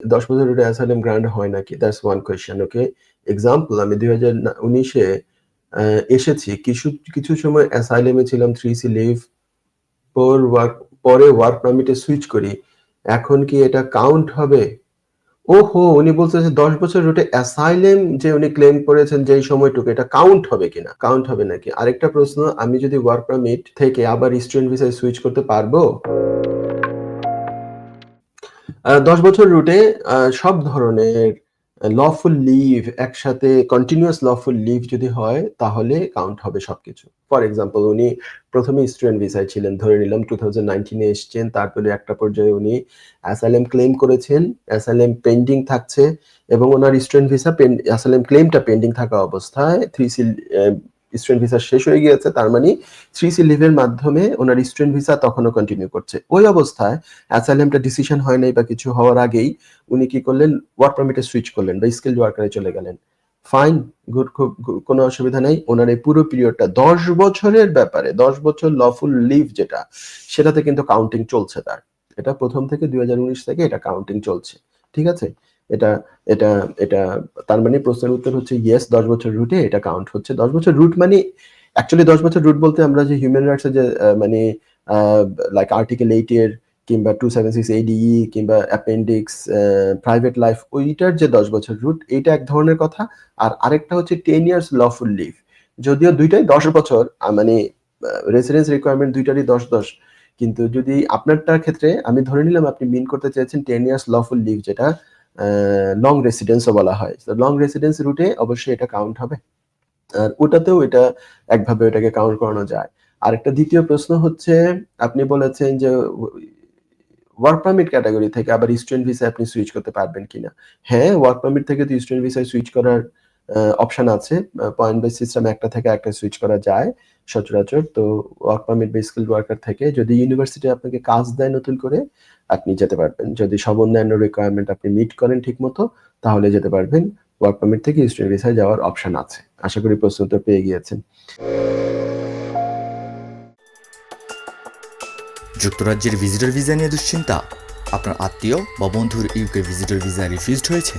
দশ বছর রুটে অ্যাসাইলাম গ্রান্ট হয় নাকি? That's one question okay example আমি দুই হাজার উনিশে এসেছি। কিছু কিছু সময় অ্যাসাইলেমে ছিলাম থ্রি সি লিভ পর ওয়ার্ক পরে ওয়ার্ক পারমিটে সুইচ করি। এখন কি এটা কাউন্ট হবে? ওহো, উনি বলতেছে দশ বছর রুটে অ্যাসাইলেম যে উনি ক্লেম করেছেন যেই সময়টুকু, এটা কাউন্ট হবে কিনা? কাউন্ট হবে নাকি? আরেকটা প্রশ্ন, আমি যদি ওয়ার্ক পারমিট থেকে আবার স্টুডেন্ট ভিসায় সুইচ করতে পারব? দশ বছর রুটে সব ধরনের লফুল লিভ একসাথে কন্টিনিউয়াস লফুল লিভ যদি হয়, তাহলে কাউন্ট হবে সবকিছু। ফর এক্সাম্পল উনি প্রথমে স্টুডেন্ট ভিসায় ছিলেন, ধরে নিলাম টু থাউজেন্ড নাইনটিনে এসছেন, তারপরে একটা পর্যায়ে উনি অ্যাসাইলেম ক্লেম করেছেন অ্যাসাইলেম পেন্ডিং থাকছে, এবং ওনার স্টুডেন্ট ভিসা অ্যাসাইলেম ক্লেমটা পেন্ডিং থাকা অবস্থায় থ্রি সি স্টুডেন্ট ভিসা শেষ হয়ে গিয়েছে, তার মানে থ্রি সি লিভের মাধ্যমে ওনার স্টুডেন্ট ভিসা তখনও কন্টিনিউ করছে। ওই অবস্থায় অ্যাসাইলেমটা ডিসিশন হয় নাই বা কিছু হওয়ার আগেই উনি কি করলেন ওয়ার্ক পারমিটে সুইচ করলেন বা স্কিল ওয়ার্কারে চলে গেলেন। ফাইন গুড খুব কোনো অসুবিধা নেই। ওনার এই পুরো পিরিয়ডটা দশ বছরের ব্যাপারে, দশ বছর লফুল লিভ যেটা, সেটাতে কিন্তু কাউন্টিং চলছে তার। এটা প্রথম থেকে দুই হাজার উনিশ থেকে এটা কাউন্টিং চলছে। ঠিক আছে? এটা এটা এটা, তার মানে প্রশ্নের উত্তর হচ্ছে ইয়েস দশ বছর রুটে এটা কাউন্ট হচ্ছে। দশ বছর রুট মানে অ্যাকচুয়ালি দশ বছর রুট বলতে আমরা যে হিউম্যান রাইটসের যে মানে লাইক আর্টিকেল এইট এর কিংবা টু সেভেন সিক্স এডিই কিংবা অ্যাপেন্ডিক্স প্রাইভেট লাইফ ওইটার যে দশ বছর রুট এইটা এক ধরনের কথা। আর আরেকটা হচ্ছে টেন ইয়ার্স লফুল লিভ যদিও দুইটাই দশ বছর মানে রেসিডেন্স রিকোয়ারমেন্ট দুইটারই দশ দশ। কিন্তু যদি আপনারটার ক্ষেত্রে আমি ধরে নিলাম আপনি মিন করতে চাইছেন টেন ইয়ার্স লফুল লিভ যেটা লং রেসিডেন্সও বলা হয়। লং রেসিডেন্স রুটে অবশ্যই এটা কাউন্ট হবে। আর ওটাতেও এটা একভাবে ওটাকে কাউন্ট করানো যায়। আর একটা দ্বিতীয় প্রশ্ন হচ্ছে, আপনি বলেছেন যে ওয়ার্ক পারমিট ক্যাটাগরি থেকে আবার স্টুডেন্ট ভিসা আপনি সুইচ করতে পারবেন কিনা। হ্যাঁ ওয়ার্ক পারমিট থেকে তো স্টুডেন্ট ভিসায় সুইচ করার অপশন আছে। পয়েন্ট বেস সিস্টেম একটা থেকে একটা সুইচ করা যায় সচরাচর। তো ওয়ার্ক পারমিট বা স্কিল ওয়ার্কার থেকে যদি ইউনিভার্সিটি আপনাকে কাজ দেয় নতুন করে, আপনি যেতে পারবেন। যদি সব অন্যান্য রিকোয়ারমেন্ট আপনি মিট করেন ঠিক মতো তাহলে যেতে পারবেন। ওয়ার্ক পারমিট থেকে স্টুডেন্ট ভিসায় যাওয়ার অপশন আছে। আশা করি প্রশ্ন উত্তর পেয়ে গিয়েছেন। যুক্তরাজ্যের ভিজিটর ভিসা নিয়ে দুশ্চিন্তা। আপনার আত্মীয় বা বন্ধুর ইউকে ভিজিটর ভিসা রিফিউজড হয়েছে।